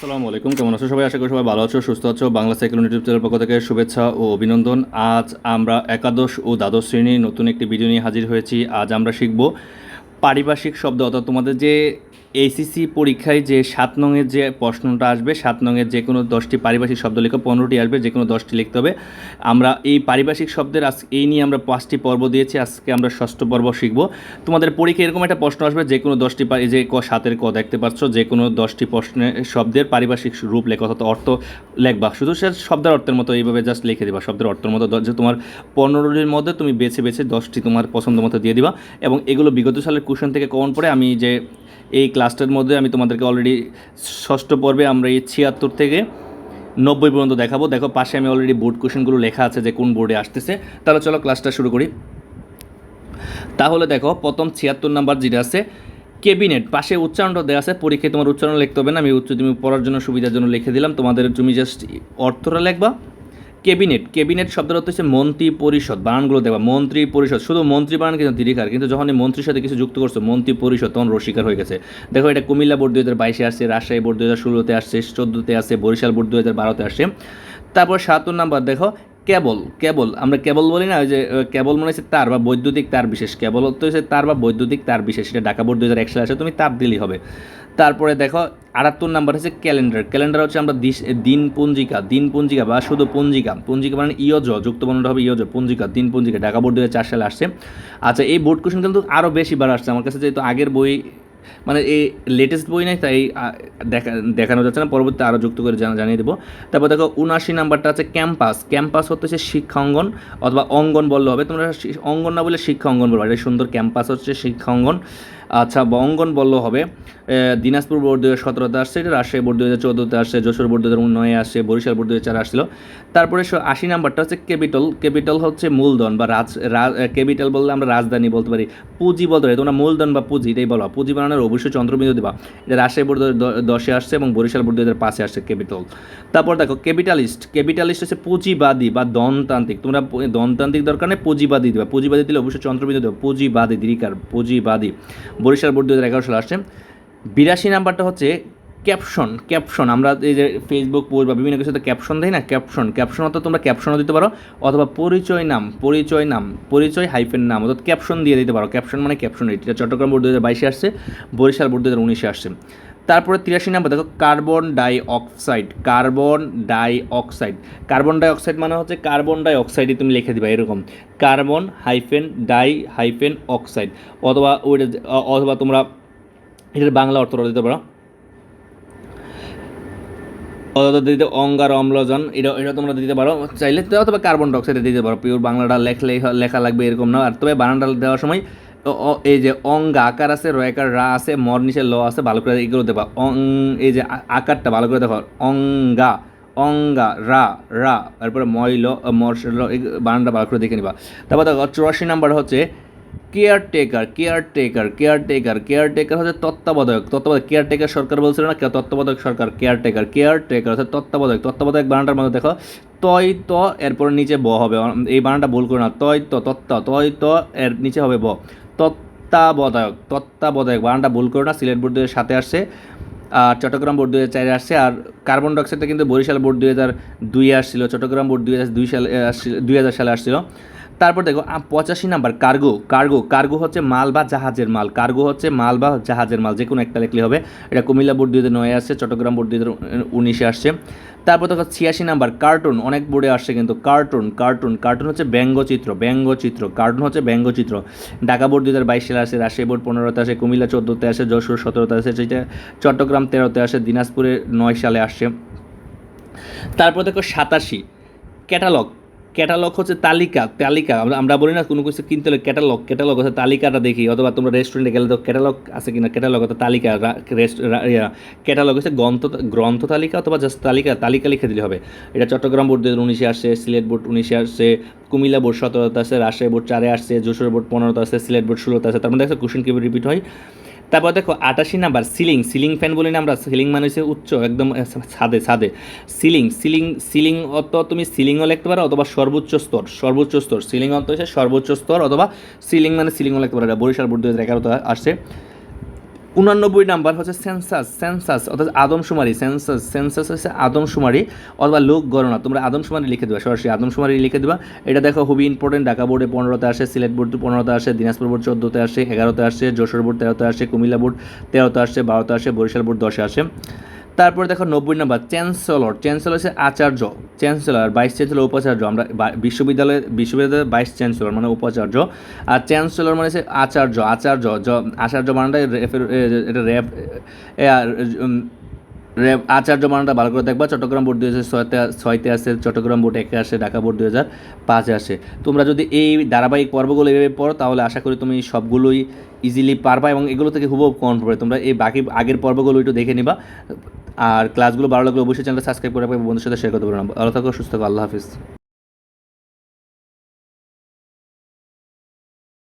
আসসালামু আলাইকুম, কেমন আছো সবাই? আশা করি সবাই ভালো আছো, সুস্থ আছো। বাংলা সাইকেল ইউটিউব চ্যানেল পক্ষ থেকে শুভেচ্ছা ও অভিনন্দন। আজ আমরা একাদশ ও দ্বাদশ শ্রেণির নতুন একটি ভিডিও নিয়ে হাজির হয়েছি। আজ আমরা শিখব পারিভাষিক শব্দ, অর্থাৎ তোমাদের যে এইসিসি পরীক্ষায় যে সাত নংয়ের যে প্রশ্নটা আসবে, সাত নংয়ের যে কোনো দশটি পারিভাষিক শব্দ লিখো পনেরোটি আসবে, যে কোনো দশটি লিখতে হবে। আমরা এই পারিভাষিক শব্দের আজ এই নিয়ে আমরা পাঁচটি পর্ব দিয়েছি, আজকে আমরা ষষ্ঠ পর্ব শিখব। তোমাদের পরীক্ষায় এরকম একটা প্রশ্ন আসবে, যে কোনো দশটি যে ক সাতের ক দেখতে পাচ্ছ, যে কোনো দশটি প্রশ্নের শব্দের পারিভাষিক রূপ লেখা, অর্থাৎ অর্থ লেখবা। শুধু সে শব্দের অর্থের মতো এইভাবে জাস্ট লিখে দিবা, শব্দের অর্থের মতো যে তোমার পনেরোটির মধ্যে তুমি বেছে বেছে দশটি তোমার পছন্দ মতো দিয়ে দিবা। এবং এগুলো বিগত সালের কুশন থেকে কমন পড়ে, আমি যে এই ক্লাসটার মধ্যে আমি তোমাদেরকে অলরেডি ষষ্ঠ পর্বে আমরা এই ছিয়াত্তর থেকে নব্বই পর্যন্ত দেখাবো। দেখো, পাশে আমি অলরেডি বোর্ড কোশ্চেনগুলো লেখা আছে যে কোন বোর্ডে আসতেছে। তাহলে চলো ক্লাসটা শুরু করি। তাহলে দেখো, প্রথম ছিয়াত্তর নাম্বার যেটা আছে কেবিনেট পাশে উচ্চারণটা দেওয়া আছে, পরীক্ষায় তোমার উচ্চারণ লিখতে হবে না, আমি উচ্চ তুমি পড়ার জন্য, সুবিধার জন্য লিখে দিলাম। তোমাদের তুমি জাস্ট অর্থটা লিখবা। কেবিনেট কেবিনেট শব্দের অর্থ হচ্ছে মন্ত্রী পরিষদ বানানগুলো দেখবা মন্ত্রী পরিষদ শুধু মন্ত্রী বানান কিন্তু দীর্ঘার কিন্তু যখন মন্ত্রীর সাথে কিছু যুক্ত করছ মন্ত্রী পরিষদ তখন রসিকার হয়ে গেছে। দেখো এটা কুমিল্লা বোর্ড দুই হাজার বাইশে আসছে, রাজশাহী বোর্ড দুই হাজার ষোলোতে আসছে, চোদ্দোতে আসছে, বরিশাল বোর্ড দুই হাজার বারোতে আসছে। তারপর সাত নাম্বার, দেখো, কেবল কেবল, আমরা কেবল বলি না যে কেবল মনে হচ্ছে তার বা বৈদ্যুতিক তার বিশেষ। কেবল তো হচ্ছে তার বা বৈদ্যুতিক তার বিশেষ সেটা ঢাকা বোর্ড দু হাজার এক সালে আসে, তুমি তার দিলেই হবে। তারপরে দেখো, আটাত্তর নাম্বার হচ্ছে ক্যালেন্ডার। ক্যালেন্ডার হচ্ছে আমরা দিন পঞ্জিকা দিন পঞ্জিকা বা শুধু পঞ্জিকা। পঞ্জিকা মানে ইয়জ, যুক্ত বর্ণটা হবে ইয়জ, পঞ্জিকা, দিন পঞ্জিকা। ঢাকা বোর্ড দু চার সালে আসছে। আচ্ছা এই বোর্ড কোশ্চেন কিন্তু আরও বেশি বার আসছে। আমার কাছে যেহেতু আগের বই মানে এই লেটেস্ট বই নাই, তাই দেখা দেখানো যাচ্ছে না। পরবর্তী আরও যুক্ত করে জানা- জানিয়ে দেবো। তারপর দেখো, উনআশি নাম্বারটা আছে ক্যাম্পাস। ক্যাম্পাস হচ্ছে শিক্ষা অঙ্গন অথবা অঙ্গন বললে হবে। তোমরা অঙ্গন না বলে শিক্ষা অঙ্গন বলবে। এটা সুন্দর ক্যাম্পাস হচ্ছে শিক্ষা অঙ্গন। আচ্ছা বা অঙ্গন বললেও হবে দিনাজপুর বোর্ড দু হাজার সতেরোতে আসছে রাজশাহী বোর্ড দু হাজার চোদ্দোতে আসছে, যশোর বোর্ড দু হাজার নয়ে আসছে, বরিশাল বোর্ড দু হাজার চারে আসছিল। তারপরে আশি নাম্বারটা হচ্ছে ক্যাপিটাল ক্যাপিটাল হচ্ছে মূলধন বা রাজ ক্যাপিটাল বললে আমরা রাজধানী বলতে পারি, পুঁজি বলতে পারি, তোমরা মূলধন বা পুঁজি এটাই বলো, পুঁজি বানানোর অবশ্যই চন্দ্রবিন্দু দেবা। এটা রাজশাহী বোর্ড দশে আসছে এবং বরিশাল বোর্ড দু হাজার পাঁচে আসছে ক্যাপিটাল। তারপর দেখো, ক্যাপিটালিস্ট ক্যাপিটালিস্ট হচ্ছে পুঁজিবাদী বা দনতান্ত্রিক, তোমরা দনতান্ত্রিক দরকার নেই, পুঁজিবাদী দেবা, পুঁজিবাদী দিলে অবশ্যই চন্দ্রবিন্দু দেবা, পুঁজিবাদী দীর্ঘার পুঁজিবাদী। বরিশাল বোর্ড দু হাজার এগারো সালে আসছে। বিরাশি নাম্বারটা হচ্ছে ক্যাপশন ক্যাপশন। আমরা এই যে ফেসবুক পোস্ট বা বিভিন্ন কিছুতে ক্যাপশন দেয় না, ক্যাপশন। ক্যাপশন অর্থাৎ তোমরা ক্যাপশনও দিতে পারো, অথবা পরিচয় নাম পরিচয় নাম, পরিচয় হাইফেন নাম, অর্থাৎ ক্যাপশন দিয়ে দিতে পারো। ক্যাপশন মানে ক্যাপশন এটা চট্টগ্রাম বোর্ড দু হাজার বাইশে আসছে, বরিশাল বোর্ড দু হাজার উনিশে আসছে। তারপরে তিরাশি নাম্বার, দেখো carbon dioxide carbon dioxide carbon dioxide মানে হচ্ছে কার্বন ডাই অক্সাইডই তুমি লিখে দিবা এরকম। Carbon hyphen di hyphen oxide. অথবা ওইটা অথবা তোমরা এটার বাংলা অর্থটা দিতে পারো। অথবা দিতে অঙ্গার অম্লজন, এটা এটা তোমরা দিতে পারো। চাইলে, অথবা কার্বন ডাইঅক্সাইডে দিতে পারো। পিওর বাংলাটা লেখলে লেখা লাগবে এরকম না। আর তবে বানানটা দেওয়ার সময় এই যে অঙ্গা আকার আছে রয়াকার রা আছে, মর নিচে ল আছে, ভালো করে এগুলো দেবা অং, এই যে আকারটা ভালো করে দেখো। অঙ্গা অঙ্গা, রা রা, তারপরে ময়ল মর ল বানানটা ভালো করে দেখে নিবা। তারপর দেখো, চুরাশি নাম্বার হচ্ছে কেয়ারটেকার কেয়ারটেকার কেয়ারটেকার কেয়ারটেকার হচ্ছে তত্ত্বাবধায়ক। তত্ত্বাবধায়ক, কেয়ারটেকার সরকার বলছিল না? তত্ত্বাবধায়ক সরকার, কেয়ারটেকার কেয়ারটেকার হচ্ছে তত্ত্বাবধায়ক। তত্ত্বাবধায়ক বানানটার মধ্যে দেখো, তয় ত, এরপর নিচে ব হবে। এই বানানটা ভুল করে না। তয় ত, তত্ত্ব, তয় ত, এর নিচে হবে ব। তত্ত্বাবধায়ক তত্ত্বাবধায়ক বানানটা ভুল করে না, সিলেট বোর্ড দুয়ের সাথে আসছে, আর চট্টগ্রাম বোর্ড দু হাজার চারে আসছে, আর কার্বন ডাইঅক্সাইডটা কিন্তু বরিশাল বোর্ড দুই হাজার দুইয়ে আসছিল, চট্টগ্রাম বোর্ড দুই হাজার দুই সালে দুই হাজার সালে আসছিল। তারপর দেখো পঁচাশি নাম্বার, কার্গো কার্গো কার্গো হচ্ছে মাল বা জাহাজের মাল, কার্গো হচ্ছে মাল বা জাহাজের মাল যে কোনো একটা লিখলে হবে। এটা কুমিল্লা বোর্ড দুই হাজার নয়ে আসছে, চট্টগ্রাম বোর্ড দুই হাজার উনিশে আসছে। তারপর দেখো ছিয়াশি নাম্বার কার্টুন অনেক বোর্ডে আসছে কিন্তু কার্টুন কার্টুন কার্টুন হচ্ছে ব্যঙ্গচিত্র ব্যঙ্গচিত্র কার্টুন হচ্ছে ব্যঙ্গচিত্র। ঢাকা বোর্ড দুই হাজার বাইশ সালে আসে, রাজশাহী বোর্ড পনেরোতে আসে, কুমিল্লা চোদ্দোতে আসে, যশোর সতেরোতে আসে সেটা চট্টগ্রাম তেরোতে আসে, দিনাজপুরে নয় সালে আসছে তারপর দেখো সাতাশি ক্যাটালগ ক্যাটালগ হচ্ছে তালিকা তালিকা। আমরা বলি না, কোনো কিছু কিনতে হলে ক্যাটালগ ক্যাটালগ হচ্ছে তালিকাটা দেখি, অথবা তোমরা রেস্টুরেন্টে গেলে তো ক্যাটালগ আছে কিনা ক্যাটালগ অর্থাৎ তালিকা ক্যাটালগ হচ্ছে গ্রন্থ গ্রন্থ তালিকা অথবা জাস্ট তালিকা তালিকা লিখে দিলে হবে। এটা চট্টগ্রাম বোর্ড দু হাজার উনিশে আসছে, সিলেট বোর্ড উনিশে আসছে, কুমিল্লা বোর্ড সতেরোতে আসছে, রাজশাহী বোর্ড চারে আসছে, যশোর বোর্ড পনেরোতে আসছে, সিলেট বোর্ড ষোলোতে আসছে। তার মধ্যে একটা কোশ্চেন কীভাবে রিপিট হয়। তারপর দেখো আটাশি নাম্বার, সিলিং সিলিং ফ্যান বলি না আমরা সিলিং মানে হচ্ছে উচ্চ, একদম ছাদে ছাদে। সিলিং সিলিং সিলিং অত তুমি সিলিংও লিখতে পারো অথবা সর্বোচ্চ স্তর সর্বোচ্চ স্তর। সিলিং অত হচ্ছে সর্বোচ্চ স্তর অথবা সিলিং মানে সিলিংও লিখতে পারো। বরিশাল বোর্ড দু হাজার এগারোতে আসছে। উনানব্বই নাম্বার হচ্ছে সেন্সাস সেন্সাস, অর্থাৎ আদমশুমারি, সেন্সাস সেন্সাস হচ্ছে আদমশুমারি, অথবা লোক গণনা। তোমরা আদমশুমারি লিখে দেবা, সরাসরি আদমশুমারি লিখে দেবা। এটা দেখো খুবই ইম্পর্টেন্ট ঢাকা বোর্ডে পনেরোতে আসে, সিলেট বোর্ড পনেরোতে আসে, দিনাজপুর বোর্ড চোদ্দোতে আসে, এগারোতে আসে, যশোর বোর্ড তেরোতে আসে, কুমিল্লা বোর্ড তেরোতে আসে, বারোতে আসে, বরিশাল বোর্ড দশে আসে। তারপরে দেখো নব্বই নম্বর চ্যান্সেলর। চ্যান্সেলর হচ্ছে আচার্য। চ্যান্সেলর ভাইস চ্যান্সেলর উপাচার্য। আমরা বিশ্ববিদ্যালয়ে বিশ্ববিদ্যালয়ের ভাইস চ্যান্সেলর মানে উপাচার্য। আর চ্যান্সেলর মানে হচ্ছে আচার্য। আচার্য আচার্য মানটা এটা উম, র্যাব আচার্য মানটা ভালো করে দেখবা। চট্টগ্রাম বোর্ড দুই হাজার ছয়তে ছয়তে আসে চট্টগ্রাম বোর্ড একে আসে ঢাকা বোর্ড দুই হাজার পাঁচে আসে। তোমরা যদি এই ধারাবাহিক পর্বগুলো এভাবে পড়ো তাহলে আশা করি তুমি সবগুলোই ইজিলি পারবা এবং এগুলো থেকে হুবহু কমন পড়বে তোমরা এই বাকি আগের পর্বগুলো একটু দেখে নিবা। আর ক্লাসগুলো ভালো লাগলে অবশ্যই চ্যানেলটা সাবস্ক্রাইব করে রাখবে। বন্ধুর সাথে শেয়ার করতে পারেন ভালো থাকো, সুস্থ থাকো, আল্লাহ হাফিজ।